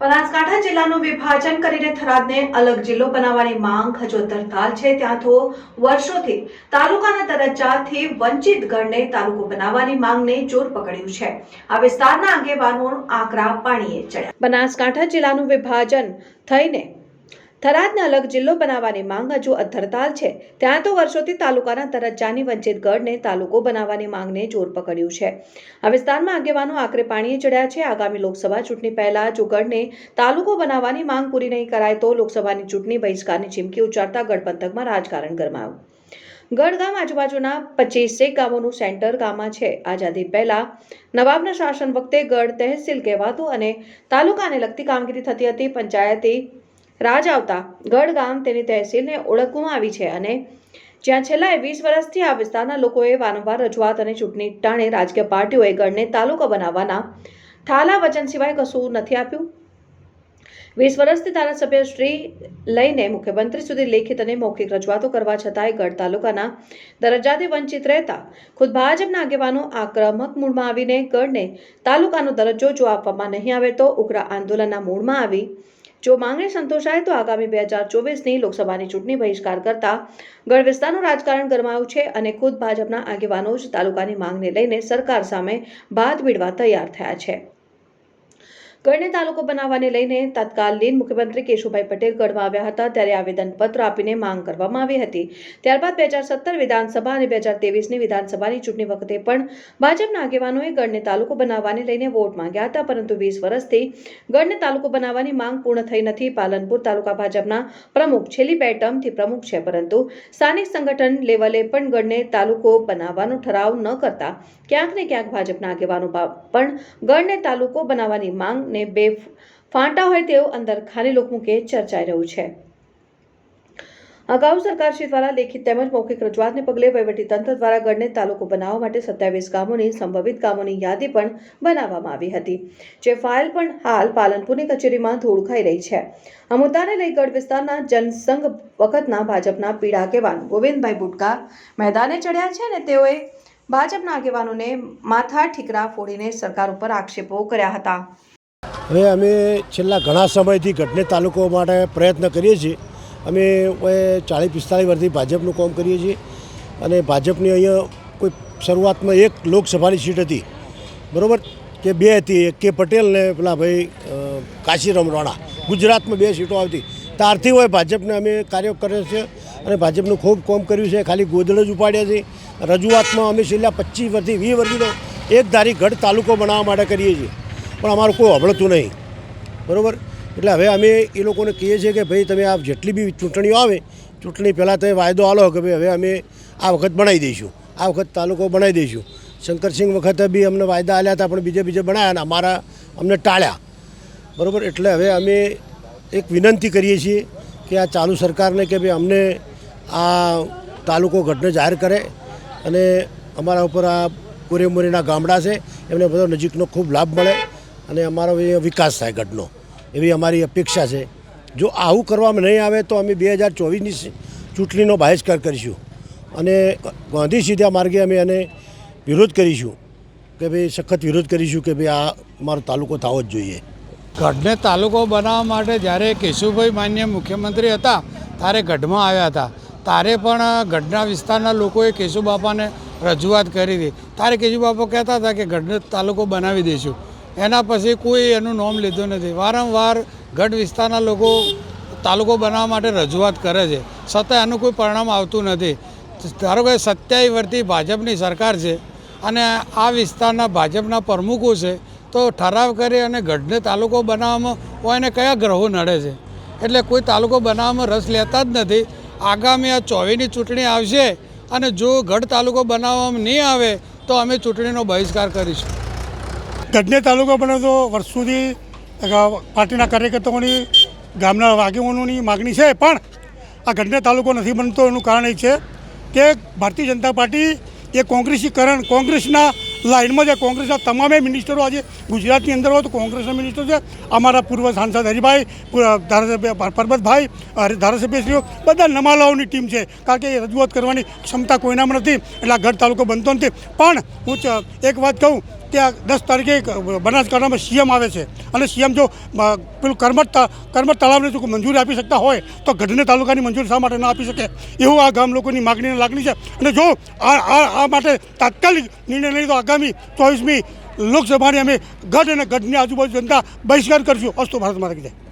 બનાસકાંઠા જિલ્લાનું વિભાજન કરીને થરાદને અલગ જિલ્લો બનાવવાની માંગ હજુ તરતાલ છે. ત્યાં તો વર્ષોથી તાલુકાના દરજ્જાથી વંચિત ગણને તાલુકો બનાવવાની માંગને જોર પકડ્યું છે. આ વિસ્તારના આગેવાનો આકરા પાણીએ ચડ્યા. બનાસકાંઠા જિલ્લાનું વિભાજન થઈને થરાદને અલગ જિલ્લો બનાવવાની માંગ હજુ અધરતાલ છે. ત્યાં તો વર્ષોથી તાલુકાના દરજ્જાની વંચિત ગઢને તાલુકો બનાવવાની માંગને જોર પકડ્યું છે. આ વિસ્તારમાં આગેવાનો આકરે પાણીએ ચડ્યા છે. આગામી લોકસભા ચૂંટણી પહેલા જો ગઢને તાલુકો બનાવવાની માંગ પૂરી નહીં કરાય તો લોકસભાની ચૂંટણી બહિષ્કારની ચીમકી ઉચ્ચારતા ગઢ પંથકમાં રાજકારણ ગરમાયું. ગઢ ગામ આજુબાજુના પચીસેક ગામોનું સેન્ટર ગામમાં છે. આઝાદી પહેલા નવાબના શાસન વખતે ગઢ તહેસીલ કહેવાતું અને તાલુકાને લગતી કામગીરી થતી હતી. પંચાયતી રાજ આવતા ગઢ ગામ તેની તહેસીલને ઓળખવામાં આવી છે અને જ્યાં છેલ્લા વીસ વર્ષથી આ વિસ્તારના લોકોએ વારંવાર રજૂઆત અને ચૂંટણી ટાણે રાજકીય પાર્ટીઓએ ગઢને તાલુકો બનાવવાના ઠાલા વચન સિવાય કશું નથી આપ્યું. વીસ વર્ષથી ધારાસભ્ય શ્રી લઈને મુખ્યમંત્રી સુધી લેખિત અને મૌખિક રજૂઆતો કરવા છતાંય ગઢ તાલુકાના દરજ્જાથી વંચિત રહેતા ખુદ ભાજપના આગેવાનો આક્રમક મૂળમાં આવીને ગઢને તાલુકાનો દરજ્જો જો આપવામાં નહીં આવે તો ઉગ્ર આંદોલનના મૂળમાં આવી જો માંગણી સંતોષાય તો આગામી બે હજાર ચોવીસની લોકસભાની ચૂંટણી બહિષ્કાર કરતા ગઢ વિસ્તારનું રાજકારણ ગરમાયું છે અને ખુદ ભાજપના આગેવાનો જ તાલુકાની માંગને લઈને સરકાર સામે ભાત ભીડવા તૈયાર થયા છે. ગઢને તાલુકો બનાવવાને લઈને તત્કાલીન મુખ્યમંત્રી કેશુભાઈ પટેલ ગઢમાં આવ્યા હતા ત્યારે આવેદનપત્ર આપીને માંગ કરવામાં આવી હતી. ત્યારબાદ બે હજાર સત્તર વિધાનસભા અને બે હજાર તેવીસની વિધાનસભાની ચૂંટણી વખતે પણ ભાજપના આગેવાનોએ ગઢને તાલુકો બનાવવાને લઈને વોટ માંગ્યા હતા, પરંતુ વીસ વર્ષથી ગઢને તાલુકો બનાવવાની માંગ પૂર્ણ થઈ નથી. પાલનપુર તાલુકા ભાજપના પ્રમુખ છેલ્લી બે ટર્મથી પ્રમુખ છે, પરંતુ સ્થાનિક સંગઠન લેવલે પણ ગઢને તાલુકો બનાવવાનો ઠરાવ ન કરતા ક્યાંક ને ક્યાંક ભાજપના આગેવાનો પણ ગઢને તાલુકો બનાવવાની માંગને બે ફાંટા હોય તેવું અંદર ખાલી લોકમુખે ચર્ચાઈ રહ્યું છે. અગાઉ સરકારશ્રી દ્વારા લેખિત તેમજ મૌખિક રજૂઆતને પગલે વહીવટીતંત્ર દ્વારા ગઢને તાલુકો બનાવવા માટે સત્યાવીસ ગામોની, સંભવિત ગામોની યાદી પણ બનાવવામાં આવી હતી, જે ફાઇલ પણ હાલ પાલનપુરની કચેરીમાં ધૂળ ખાઈ રહી છે. આ મુદ્દાને લઈ ગઢ વિસ્તારના જનસંઘ વખતના ભાજપના પીડા આગેવાન ગોવિંદભાઈ બુટકા મેદાને ચડ્યા છે અને તેઓએ ભાજપના આગેવાનોને માથા ઠીકરા ફોડીને સરકાર ઉપર આક્ષેપો કર્યા હતા. હવે અમે છેલ્લા ઘણા સમયથી ઘટને તાલુકો માટે પ્રયત્ન કરીએ છીએ. અમે ચાળીસ પિસ્તાળીસ વર્ષથી ભાજપનું કામ કરીએ છીએ અને ભાજપની અહીંયા કોઈ શરૂઆતમાં એક લોકસભાની સીટ હતી. બરાબર? કે બે હતી. એક કે પટેલ ને પેલા ભાઈ કાશીરામ રાણા. ગુજરાતમાં બે સીટો આવતી. ત્યારથી હોય ભાજપને અમે કાર્ય કરે છે અને ભાજપનું ખૂબ કામ કર્યું છે. ખાલી ગોદડો જ ઉપાડ્યા છે. રજૂઆતમાં અમે છેલ્લા પચીસ વર્ષથી વીસ વર્ષથી એક ધારી ગઢ તાલુકો બનાવવા માટે કરીએ છીએ. પણ અમારું કોઈ અભળતું નહીં. બરાબર? એટલે હવે અમે એ લોકોને કહીએ છીએ કે ભાઈ તમે આ જેટલી બી ચૂંટણીઓ આવે, ચૂંટણી પહેલાં તમે વાયદો આલો કે ભાઈ હવે અમે આ વખત બનાવી દઈશું. આ વખત તાલુકો બનાવી દઈશું. શંકરસિંહ વખતે બી અમને વાયદા આલ્યા હતા, પણ બીજે બીજે બનાવ્યા અને અમારા અમને ટાળ્યા. બરાબર? એટલે હવે અમે એક વિનંતી કરીએ છીએ કે આ ચાલુ સરકારને કે ભાઈ અમને આ તાલુકો ઘટને જાહેર કરે અને અમારા ઉપર આ કોરેમોરીના ગામડા છે, એમને બધો નજીકનો ખૂબ લાભ મળે. અને અમારો વિકાસ થાય ગઢનો. એવી અમારી અપેક્ષા છે. જો આવું કરવામાં નહીં આવે તો અમે બે હજાર ચોવીસની ચૂંટણીનો બહિષ્કાર કરીશું. અને ગાંધી સીધા માર્ગે અમે એને વિરોધ કરીશું. કે ભાઈ સખત વિરોધ કરીશું કે ભાઈ આ અમારો તાલુકો થવો જ જોઈએ. ગઢને તાલુકો બનાવવા માટે જ્યારે કેશુભાઈ માન્ય મુખ્યમંત્રી હતા, ત્યારે ગઢમાં આવ્યા હતા. ત્યારે પણ ગઢના વિસ્તારના લોકોએ કેશુબાપાને રજૂઆત કરી હતી. ત્યારે કેશુબાપા કહેતા હતા કે ગઢને તાલુકો બનાવી દઈશું. એના પછી કોઈ એનું નોમ લીધું નથી. વારંવાર ગઢ વિસ્તારના લોકો તાલુકો બનાવવા માટે રજૂઆત કરે છે. છતાં એનું કોઈ પરિણામ આવતું નથી. ધારો કે સત્યાવી વર્ષથી ભાજપની સરકાર છે અને આ વિસ્તારના ભાજપના પ્રમુખો છે, તો ઠરાવ કરી અને ગઢને તાલુકો બનાવવામાં એને કયા ગ્રહો નડે છે. એટલે કોઈ તાલુકો બનાવવામાં રસ લેતા જ નથી. આગામી આ ચોવીની ચૂંટણી આવશે અને જો ગઢ તાલુકો બનાવવામાં નહીં આવે, તો અમે ચૂંટણીનો બહિષ્કાર કરીશું. ગઢને તાલુકો બન્યો તો વર્ષોથી પાર્ટીના કાર્યકર્તાઓની, ગામના આગેવાનોની માગણી છે, પણ આ ગઢને તાલુકો નથી બનતો. એનું કારણ એ છે કે ભારતીય જનતા પાર્ટી એ કોંગ્રેસીકરણ, કોંગ્રેસના લાઇનમાં જે કોંગ્રેસના તમામે મિનિસ્ટરો આજે ગુજરાતની અંદર હોય તો કોંગ્રેસના મિનિસ્ટર છે. અમારા પૂર્વ સાંસદ હરિભાઈ ધારાસભ્ય પરબતભાઈ ધારાસભ્યશ્રીઓ, બધા નમાલાઓની ટીમ છે. કારણ કે એ રજૂઆત કરવાની ક્ષમતા કોઈનામાં નથી. એટલે આ ગઢ તાલુકો બનતો નથી. પણ હું એક વાત કહું. આ દસ તારીખે બનાસકાંઠામાં સીએમ આવે છે. અને સીએમ જો પેલું કર્મટ કર્મઠ તળાવને જો મંજૂરી આપી શકતા હોય, તો ગઢને તાલુકાની મંજૂરી શા માટે ના આપી શકે? એવું આ ગામ લોકોની માગણી લાગણી છે. અને જો આ આ માટે તાત્કાલિક નિર્ણય લઈ તો આગામી ચોવીસમી લોકસભાની અમે ગઢ અને ગઢની આજુબાજુ જનતા બહિષ્કાર કરશું. અસ્તુ ભારત માતા કી જય.